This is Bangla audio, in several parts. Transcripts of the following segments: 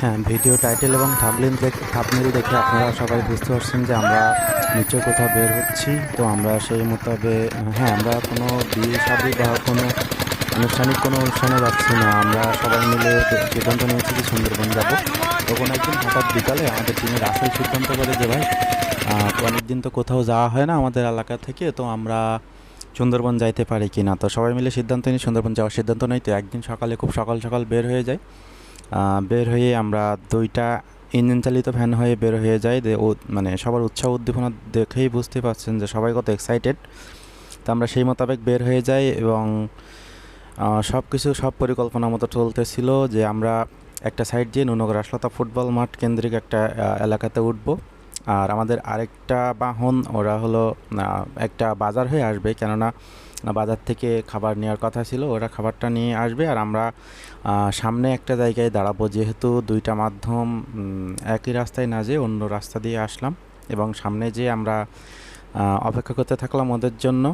হ্যাঁ ভিডিও টাইটেল এবং থামলিন দেখে থামলিন দেখে আপনারা সবাই বুঝতে পারছেন যে আমরা নিচে কোথাও বের হচ্ছি। তো আমরা সেই মোতাবেক হ্যাঁ আমরা কোনো বিয়ে শাদী বা কোনো আনুষ্ঠানিক কোনো অনুষ্ঠানে যাচ্ছি না। আমরা সবাই মিলে সিদ্ধান্ত নিয়েছি যে সুন্দরবন যাব। তখন একদিন হঠাৎ বিকালে আমাদের টিমের আসল সিদ্ধান্ত করে যে, ভাই অনেকদিন তো কোথাও যাওয়া হয় না আমাদের এলাকা থেকে, তো আমরা সুন্দরবন যাইতে পারি কি না তো সবাই মিলে সিদ্ধান্ত নিয়ে সুন্দরবন যাওয়ার সিদ্ধান্ত নেই। তো একদিন সকালে খুব সকাল সকাল বের হয়ে যায় বের হয়ে আমরা দুইটা ইঞ্জিন চালিত ভ্যান হয়ে বের হয়ে যাই। মানে সবার উৎসাহ উদ্দীপনা দেখেই বুঝতে পারছেন যে সবাই কত এক্সাইটেড তো আমরা সেই মোতাবেক বের হয়ে যাই এবং সব কিছু সব পরিকল্পনা মতো চলতেছিল যে আমরা একটা সাইড দিয়ে নুনগর আশলতা ফুটবল মাঠ কেন্দ্রিক একটা এলাকাতে উঠবো। আর আমাদের আরেকটা বাহন, ওরা হলো একটা বাজার হয়ে আসবে। কেননা বাজার থেকে খাবার নেওয়ার কথা ছিল, ওরা খাবারটা নিয়ে আসবে আর আমরা সামনে একটা জায়গায় দাঁড়াবো। যেহেতু দুইটা মাধ্যম একই রাস্তায় না যেয়ে অন্য রাস্তা দিয়ে আসলাম এবং সামনে যেয়ে আমরা অপেক্ষা করতে থাকলাম ওদের জন্য।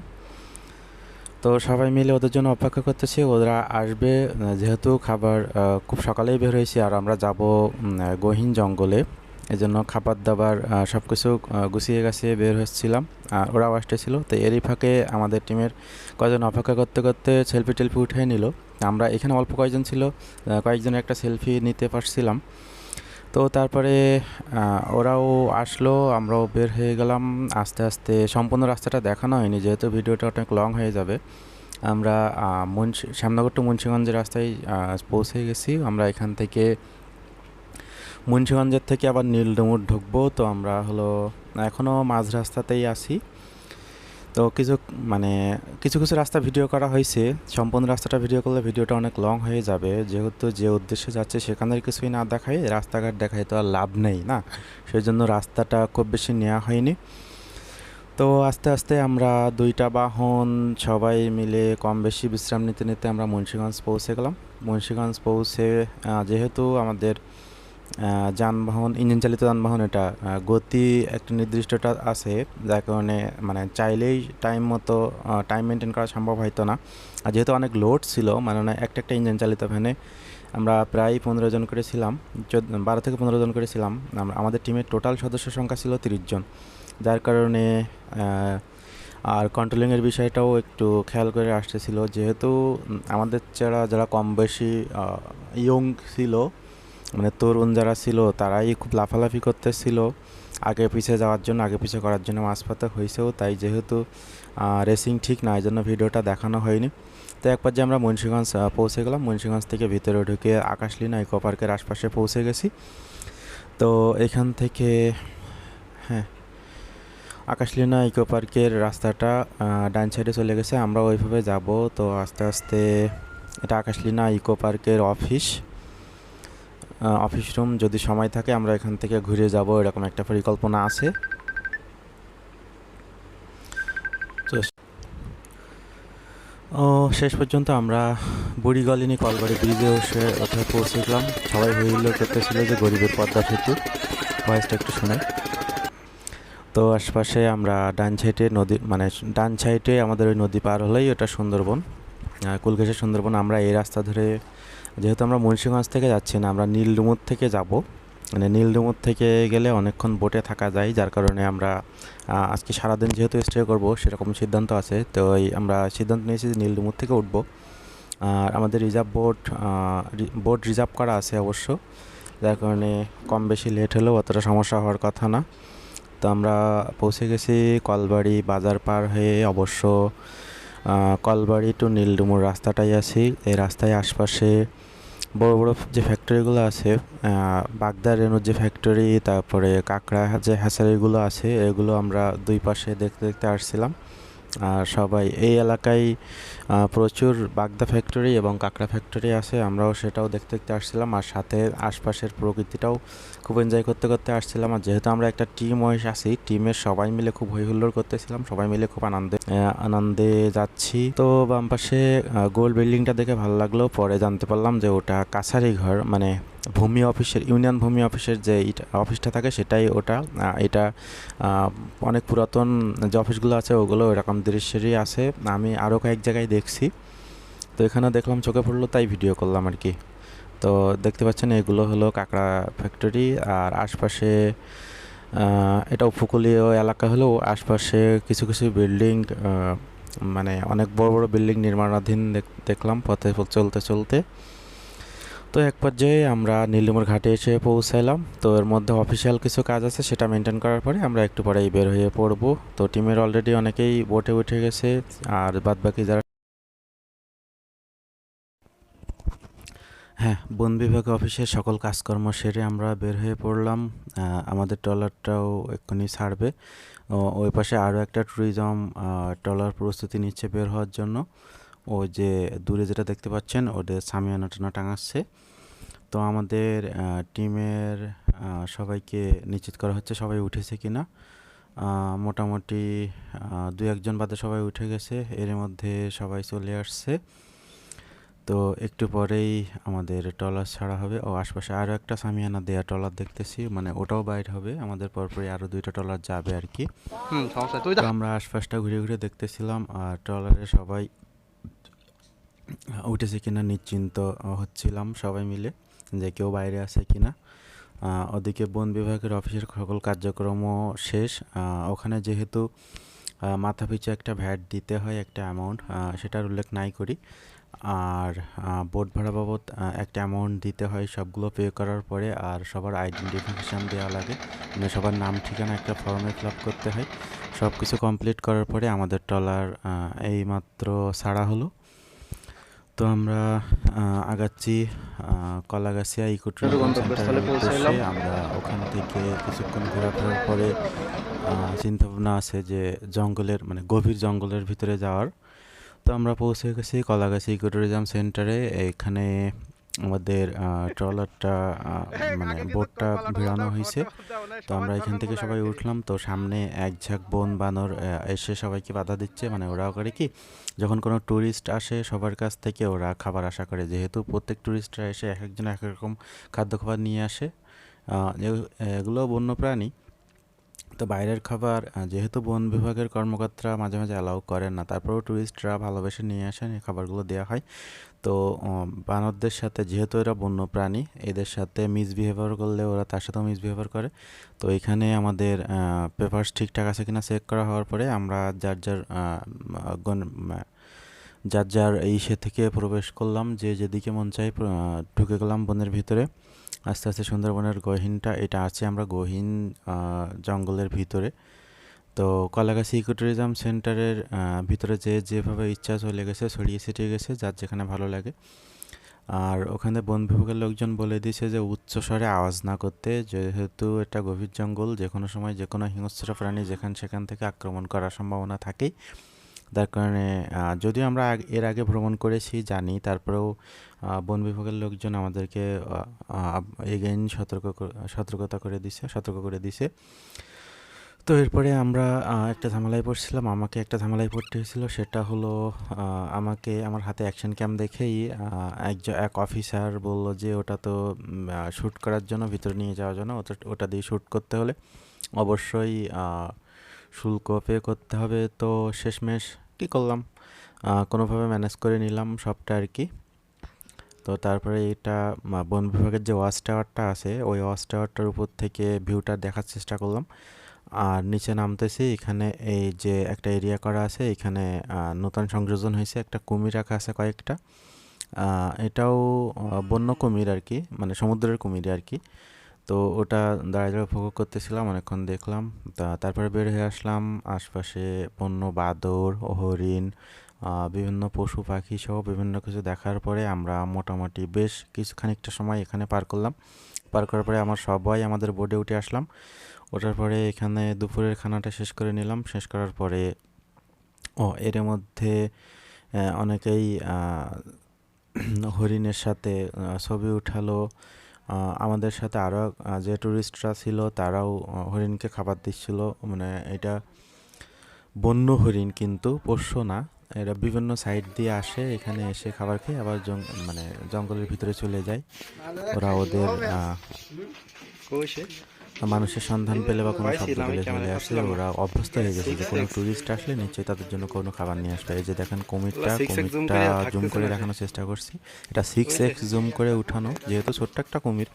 তো সবাই মিলে ওদের জন্য অপেক্ষা করতেছি, ওরা আসবে। যেহেতু খাবার খুব সকালেই বের হয়েছি আর আমরা যাব গহীন জঙ্গলে। এজন্য খাবার দাবার সব কিছু গুছিয়ে গাছিয়ে বের হচ্ছিলাম। আর ওরাও আসতেছিল। তো এরই ফাঁকে আমাদের টিমের কয়জন অপেক্ষা করতে করতে সেলফি টেলফি উঠে নিল। আমরা এখানে অল্প কয়েকজন ছিল কয়েকজনের একটা সেলফি নিতে পারছিলাম। তো তারপরে ওরাও আসলো, আমরাও বের হয়ে গেলাম। আস্তে আস্তে সম্পূর্ণ রাস্তাটা দেখানো হয়নি, যেহেতু ভিডিওটা অনেক লং হয়ে যাবে। আমরা মুন্সি, শ্যামনগর টু মুন্সিগঞ্জের রাস্তায় পৌঁছে গেছি। আমরা এখান থেকে মুন্সিগঞ্জের থেকে আবার নীলডুমুর ঢুকবো। তো আমরা হলো এখনও মাঝ রাস্তাতেই আছি। তো কিছু মানে কিছু কিছু রাস্তা ভিডিও করা হয়েছে। সম্পূর্ণ রাস্তাটা ভিডিও করলে ভিডিওটা অনেক লং হয়ে যাবে। যেহেতু যে উদ্দেশ্যে যাচ্ছে সেখানের কিছুই না দেখায়, রাস্তাঘাট দেখায় তো আর লাভ নেই না? সেই জন্য রাস্তাটা খুব বেশি নেওয়া হয়নি। তো আস্তে আস্তে আমরা দুইটা বাহন, সবাই মিলে কম বেশি বিশ্রাম নিতে নিতে আমরা মুন্সিগঞ্জ পৌঁছে গেলাম। মুন্সিগঞ্জ পৌঁছে যেহেতু আমাদের যানবাহন ইঞ্জিন চালিত যানবাহন এটা গতি একটা নির্দিষ্টটা আছে, যার কারণে মানে চাইলেই টাইম মতো টাইম মেনটেন করা সম্ভব হয়তো না। আর যেহেতু অনেক লোড ছিল মানে একটা একটা ইঞ্জিন চালিত ভ্যানে আমরা প্রায় পনেরো জন করে ছিলাম বারো থেকে পনেরো জন করে ছিলাম। আমাদের টিমের টোটাল সদস্য সংখ্যা ছিল তিরিশ জন। যার কারণে আর কন্ট্রোলিংয়ের বিষয়টাও একটু খেয়াল করে আসতেছিল। যেহেতু আমাদের যারা যারা কম বেশি ইয়ং ছিল মানে তরুণ যারা ছিল, তারাই খুব লাফালাফি করতেছিল। আগে পিছিয়ে যাওয়ার জন্য, আগে পিছিয়ে করার জন্য মাঝপথে হয়েছেও তাই যেহেতু রেসিং ঠিক না এই জন্য ভিডিওটা দেখানো হয়নি। তো এক পর্যায়ে আমরা মুন্সিগঞ্জ পৌঁছে গেলাম, মুন্সিগঞ্জ থেকে ভিতরে ঢুকে আকাশলীনা ইকো পার্কের আশপাশে পৌঁছে গেছি। তো এখান থেকে হ্যাঁ আকাশলীনা ইকো পার্কের রাস্তাটা ডান সাইডে চলে গেছে, আমরা ওইভাবে যাব। তো আস্তে আস্তে, এটা আকাশলীনা ইকো পার্কের অফিস অফিস রুম যদি সময় থাকে, আমরা এখান থেকে ঘুরে যাব, এরকম একটা পরিকল্পনা আছে। ও, শেষ পর্যন্ত আমরা বুড়িগলিনী কলবাড়ি ব্রিজে এসে ওঠায় পৌঁছে গেলাম সবাই হইল করতেছিল যে গরিবের পদ্মা সেতু। ভয়েসটা একটু শোনাই। তো আশপাশে আমরা ডান সাইডে নদী মানে ডান সাইডে আমাদের ওই নদী পার হলেই ওটা সুন্দরবন। কুলঘাসের সুন্দরবন। আমরা এই রাস্তা ধরে যেহেতু আমরা মুন্সিগঞ্জ থেকে যাচ্ছি না, আমরা নীলডুমুর থেকে যাব। মানে নীলডুমুর থেকে গেলে অনেকক্ষণ বোটে থাকা যায়, যার কারণে আমরা আজকে সারাদিন যেহেতু স্টে করব, সেরকম সিদ্ধান্ত আছে। তো আমরা সিদ্ধান্ত নিয়েছি যে নীলডুমুর থেকে উঠবো। আর আমাদের রিজার্ভ বোট বোট রিজার্ভ করা আছে অবশ্য। যার কারণে কম বেশি লেট হলেও অতটা সমস্যা হওয়ার কথা না। তো আমরা পৌঁছে গেছি কলবাড়ি বাজার পার হয়ে অবশ্য কলবাড়ি টু নীলডুমুর রাস্তাটাই আছি। এই রাস্তায় আশপাশে বড় বড় যে ফ্যাক্টরিগুলো আছে বাগদা রেণুর যে ফ্যাক্টরি তারপরে কাঁকড়া যে হ্যাচারিগুলো আছে, এগুলো আমরা দুই পাশে দেখতে দেখতে আসছিলাম। আর সবাই এই এলাকায় প্রচুর বাগদা ফ্যাক্টরি এবং কাঁকড়া ফ্যাক্টরি আছে। আমরাও সেটাও দেখতে দেখতে আসছিলাম আর সাথে আশপাশের প্রকৃতিটাও খুব এনজয় করতে করতে আসছিলাম। আর যেহেতু আমরা একটা টিম ওয়াইজ আছি টিমের সবাই মিলে খুব হই হুল্লোড় করতেছিলাম, সবাই মিলে খুব আনন্দে আনন্দে যাচ্ছি। তো বাম পাশে গোল বিল্ডিংটা দেখে ভালো লাগল। পরে জানতে পারলাম যে ওটা কাছারি ঘর মানে ভূমি অফিসের, ইউনিয়ন ভূমি অফিসের যে অফিসটা থাকে সেটাই ওটা। এটা অনেক পুরাতন যে অফিসগুলো আছে ওগুলো এরকম দৃশ্যেরই আছে। আমি আরও কয়েক জায়গায় দেখছি। তো এখানে দেখলাম চোখে পড়ল, তাই ভিডিও করলাম আর কি। তো দেখতে পাচ্ছেন এগুলো হলো কাঁকড়া ফ্যাক্টরি আর আশপাশে এটা উপকূলীয় এলাকা হলেও আশপাশে কিছু কিছু বিল্ডিং মানে অনেক বড় বড় বিল্ডিং নির্মাণাধীন দেখ- দেখলাম পথে চলতে চলতে। তো এক পর্যায়ে আমরা নীলিমুর ঘাটে এসে পৌঁছাইলাম। তো এর মধ্যে অফিসিয়াল কিছু কাজ আছে, সেটা মেনটেন করার পরে আমরা একটু পরেই বের হয়ে পড়ব। তো টিমের অলরেডি অনেকেই বোটে উঠে গেছে, আর বাদবাকি যারা হ্যাঁ বন বিভাগ অফিসের সকল কাজকর্ম সেরে আমরা বের হয়ে পড়লাম। আমাদের ট্রলারটাও এক্ষুনি ছাড়বে। ওই পাশে আরও একটা ট্যুরিজম ট্রলার প্রস্তুতি নিচ্ছে বের হওয়ার জন্য। ওই যে দূরে যেটা দেখতে পাচ্ছেন ওদের সামিয়ানা টানা টাঙাচ্ছে। তো আমাদের টিমের সবাইকে নিশ্চিত করা হচ্ছে সবাই উঠেছে কি না মোটামুটি দু একজন বাদে সবাই উঠে গেছে এর মধ্যে সবাই চলে আসছে। তো একটু পরেই আমাদের ট্রলার ছাড়া হবে। ও আশপাশে আরও একটা সামিয়ানা দেয়া ট্রলার দেখতেছি মানে ওটাও বাইর হবে। আমাদের পরপরই আরও দুইটা ট্রলার যাবে আর কি। আমরা আশপাশটা ঘুরে ঘুরে দেখতেছিলাম আর ট্রলারে সবাই উঠেছে কিনা নিশ্চিন্ত হচ্ছিলাম সবাই মিলে যে কেউ বাইরে আছে কিনা। ওদিকে বন বিভাগের অফিসের সকল কার্যক্রমও শেষ। ওখানে যেহেতু মাথা পিছু একটা ভ্যাট দিতে হয়, একটা অ্যামাউন্ট সেটার উল্লেখ নাই করি। আর বোর্ড ভাড়া বাবদ একটা অ্যামাউন্ট দিতে হয়, সবগুলো পে করার পরে আর সবার আইডেন্টিফিকেশান দেওয়া লাগে। মানে সবার নাম, ঠিকানা একটা ফর্মে ফিল আপ করতে হয়। সব কিছু কমপ্লিট করার পরে আমাদের ট্রলার এই মাত্র ছাড়া হলো। তো আমরা আগাচ্ছি কলাগাছিয়া ইকো সেন্টারের আমরা ওখান থেকে কিছুক্ষণ ঘোরাফেরার পরে চিন্তা ভাবনা আছে যে জঙ্গলের মানে গভীর জঙ্গলের ভিতরে যাওয়ার। তো আমরা পৌঁছে গেছি কলাগাছি ইকো ট্যুরিজম সেন্টারে। এখানে আমাদের ট্রলারটা মানে বোটটা ভিড়ানো হয়েছে। তো আমরা এখান থেকে সবাই উঠলাম তো সামনে এক ঝাঁক বন বানর এসে সবাইকে বাধা দিচ্ছে মানে ওরা করে কি যখন কোনো ট্যুরিস্ট আসে সবার কাছ থেকে ওরা খাবার আশা করে। যেহেতু প্রত্যেক ট্যুরিস্টরা এসে এক একজন এক এক রকম খাদ্য খাবার নিয়ে আসে এগুলো বন্য প্রাণী তো বাইরের খাবার যেহেতু বন বিভাগের কর্মকর্তারা মাঝে মাঝে অ্যালাউ করেন না, তারপরেও ট্যুরিস্টরা ভালোবেসে নিয়ে আসেন, এই খাবারগুলো দেওয়া হয়। তো বানরদের সাথে যেহেতু এরা বন্য প্রাণী এদের সাথে মিসবিহেভিয়ার করলে ওরা তার সাথেও মিসবিহেভিয়ার করে। তো এখানে আমাদের পেপারস ঠিকঠাক আছে কিনা চেক করা হওয়ার পরে আমরা যার যার যার যার এই সে থেকে প্রবেশ করলাম, যে যেদিকে মন চাই ঢুকে গেলাম বনের ভিতরে। আস্তে আস্তে সুন্দরবনের গহীনটা, এটা আছে আমরা গহীন জঙ্গলের ভিতরে। তো কলাগাছি ইকো ট্যুরিজম সেন্টারের ভিতরে যে যেভাবে ইচ্ছা চলে গেছে, ছড়িয়ে ছিটিয়ে গেছে, যার যেখানে ভালো লাগে। আর ওখানে বন বিভাগের লোকজন বলে দিয়েছে যে উচ্চ স্বরে আওয়াজ না করতে, যেহেতু এটা গভীর জঙ্গল যে কোনো সময় যে কোনো হিংস্র প্রাণী যেখান সেখান থেকে আক্রমণ করার সম্ভাবনা থাকেই। যার কারণে যদিও আমরা এর আগে ভ্রমণ করেছি, জানি, তারপরেও বন বিভাগের লোকজন আমাদেরকে এগেইন সতর্ক সতর্কতা করে দিছে, সতর্ক করে দিছে। তো এরপরে আমরা একটা ঝামেলায় পড়ছিলাম, আমাকে একটা ঝামেলায় পড়তে হয়েছিল, সেটা হলো আমাকে, আমার হাতে অ্যাকশন ক্যাম দেখেই একজন এক অফিসার বলল যে, ওটা তো শ্যুট করার জন্য, ভিতরে নিয়ে যাওয়ার জন্য, ওটা ওটা দিয়ে শ্যুট করতে হলে, অবশ্যই শুল্ক পে করতে হবে। তো শেষমেশ কী করলাম? কোনোভাবে ম্যানেজ করে নিলাম সবটা আর কি। তো তারপরে এটা বন বিভাগের যে ওয়াচ টাওয়ারটা আছে, ওই ওয়াচ টাওয়ারটার উপর থেকে ভিউটা দেখার চেষ্টা করলাম। আর নিচে নামতেছি, এখানে এই যে একটা এরিয়া করা আছে, এখানে নতুন সংযোজন হয়েছে, একটা কুমির রাখা আছে কয়েকটা। এটাও বন্য কুমির আর কি মানে সমুদ্রের কুমির আর কি। তো ওটা দাঁড়িয়ে দাঁড়িয়ে উপভোগ করতেছিলাম, অনেকক্ষণ দেখলাম। তা তারপরে বের হয়ে আসলাম, আশপাশে বন্য, বাদর, হরিণ বিভিন্ন পশু পাখি সহ বিভিন্ন কিছু দেখার পরে আমরা মোটামুটি বেশ কিছু খানিকটা সময় এখানে পার করলাম। পার করার পরে আমার সবাই আমাদের বোর্ডে উঠে আসলাম। ওঠার পরে এখানে দুপুরের খানাটা শেষ করে নিলাম। শেষ করার পরে, ও, এর মধ্যে অনেকেই হরিণের সাথে ছবি উঠালো। আমাদের সাথে আরও যে টুরিস্টরা ছিল তারাও হরিণকে খাবার দিচ্ছিল। মানে এটা বন্য হরিণ কিন্তু, পোষ্য না। এরা বিভিন্ন সাইড দিয়ে আসে, এখানে এসে খাবার খেয়ে আবার মানে জঙ্গলের ভিতরে চলে যায়। ওরা ওদের মানুষের সন্ধান পেলে বা কোনো শব্দ পেলে চলে আসে ওরা অভ্যস্ত হয়ে গেছে যে কোনো টুরিস্ট আসলে নিশ্চয়ই তাদের জন্য কোনো খাবার নিয়ে আসবে। এই যে দেখেন কুমিরটা কুমিরটা জুম করে দেখানোর চেষ্টা করছি। এটা সিক্স এক্স জুম করে উঠানো যেহেতু ছোট্ট একটা কুমির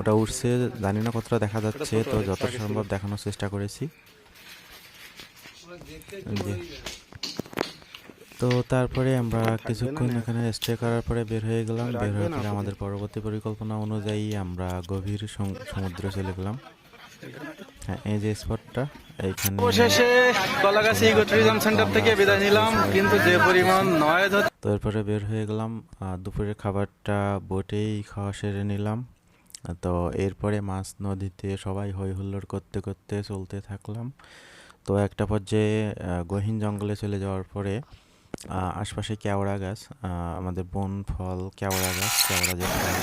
ওটা উঠছে জানি না কতটা দেখা যাচ্ছে তো যত সম্ভব দেখানোর চেষ্টা করেছি। তো তারপরে আমরা কিছুক্ষণ এখানে স্টে করার পরে বের হয়ে গেলাম। বের হয়ে পরে আমাদের পরবর্তী পরিকল্পনা অনুযায়ী আমরা গভীর সমুদ্রে চলে গেলাম। হ্যাঁ এই যে স্পটটা এইখানে অবশেষে কলাগাছি ইকোট্যুরিজম সেন্টার থেকে বিদায় নিলাম কিন্তু যে পরিমাণ নয়েজ হচ্ছে তো এরপরে বের হয়ে গেলাম দুপুরের খাবারটা বোটেই খাওয়া সেরে নিলাম। তো এরপরে মাছ নদীতে সবাই হই হুল্লোড় করতে করতে চলতে থাকলাম। তো একটা পর্যায়ে গহীন জঙ্গলে চলে যাওয়ার পরে আশপাশে কেওড়া গাছ আমাদের বন ফল, কেওড়া গাছ, কেওড়া যে ফল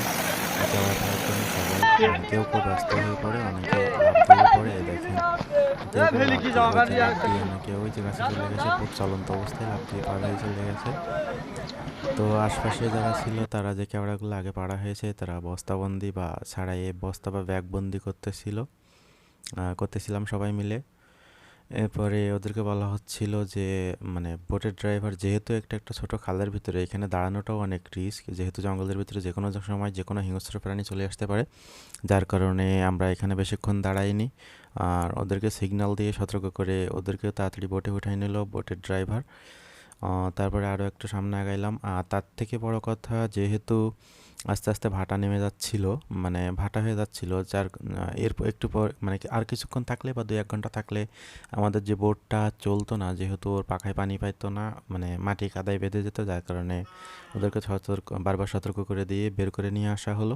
কেওড়া জন্য সবাই কেউ কেউ ব্যস্ত হয়ে পড়ে, অনেকে পড়ে দেখেন। খুব চলন্ত অবস্থায় লাফ দিয়ে পার হয়ে চলে গেছে। তো আশপাশে যারা ছিল, তারা যে কেওড়াগুলো আগে পাড়া হয়েছে, তারা বস্তাবন্দি বা ছাড়াইয়ে বস্তা বা ব্যাগবন্দি করতেছিল। করতেছিলাম সবাই মিলে। এরপরে ওদেরকে বলা হচ্ছিল যে মানে বোটের ড্রাইভার যেহেতু একটা একটা ছোটো খালের ভিতরে, এখানে দাঁড়ানোটাও অনেক রিস্ক যেহেতু জঙ্গলের ভিতরে যে কোনো সময় যে কোনো হিংস্র প্রাণী চলে আসতে পারে, যার কারণে আমরা এখানে বেশিক্ষণ দাঁড়াইনি। আর ওদেরকে সিগন্যাল দিয়ে সতর্ক করে ওদেরকে তাড়াতাড়ি বোটে উঠাই নিল বোটের ড্রাইভার তারপরে আরও একটু সামনে আগাইলাম। আর তার থেকে বড় কথা যেহেতু আস্তে আস্তে ভাটা নেমে যাচ্ছিল মানে ভাটা হয়ে যাচ্ছিল, যার এর একটু পর মানে আর কিছুক্ষণ থাকলে বা দু এক ঘণ্টা থাকলে আমাদের যে বোটটা চলতো না, যেহেতু ওর পাখায় পানি পাইতো না মানে মাটি কাদায় বেঁধে যেত, যার কারণে ওদেরকে সতর্ক, বারবার সতর্ক করে দিয়ে বের করে নিয়ে আসা হলো।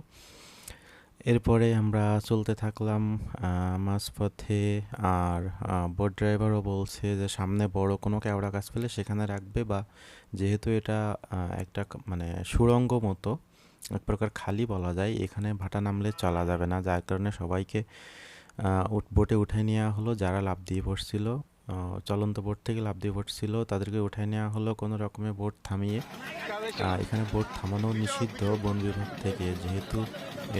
এরপরে আমরা চলতে থাকলাম মাঝপথে আর বোট ড্রাইভারও বলছে যে সামনে বড় কোনো কেওড়া গাছ পেলে সেখানে রাখবে বা যেহেতু এটা একটা মানে সুড়ঙ্গ মতো এক প্রকার খালি বলা যায় এখানে ভাটা নামলে চলা যাবে না। যার কারণে সবাইকে বোটে উঠে নেওয়া হলো। যারা লাফ দিয়ে আহ, চলন্ত বোট থেকে লাফ দিয়ে ছিল। তাদেরকে উঠাই নেওয়া হলো কোনো রকমে বোট থামিয়ে। এখানে বোট থামানো নিষিদ্ধ বন বিভাগ থেকে, যেহেতু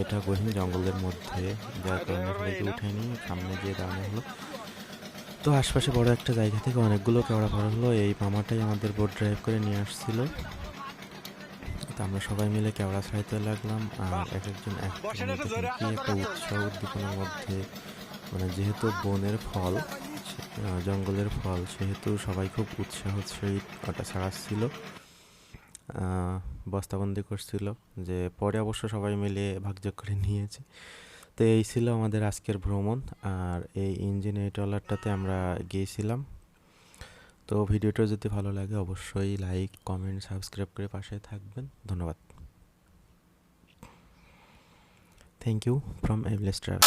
এটা গহীন জঙ্গলের মধ্যে, যার কারণে সবাইকে নিয়ে সামনে গিয়ে দাঁড়ানো হলো। তো আশপাশে বড় একটা জায়গা থেকে অনেকগুলো কেওড়া পড়া হলো। এই মামাটাই আমাদের বোট ড্রাইভ করে নিয়ে আসছিল। তো আমরা সবাই মিলে কেওড়া ছাড়াইতে লাগলাম। আর এক একজন এক একটা উৎসাহ উদ্দীপনার মধ্যে মানে যেহেতু বনের ফল জঙ্গলের ফল, সেহেতু সবাই খুব উৎসাহের সহিত ওটা ছাড়াচ্ছিল বস্তাবন্দি করছিল যে পরে অবশ্য সবাই মিলে ভাগযোগ করে নিয়েছে। তো এই ছিল আমাদের আজকের ভ্রমণ। আর এই ইঞ্জিন এই ট্রলারটাতে আমরা গিয়েছিলাম। তো ভিডিওটা যদি ভালো লাগে, অবশ্যই লাইক, কমেন্ট, সাবস্ক্রাইব করে পাশে থাকবেন। ধন্যবাদ। Thank you from Evless travel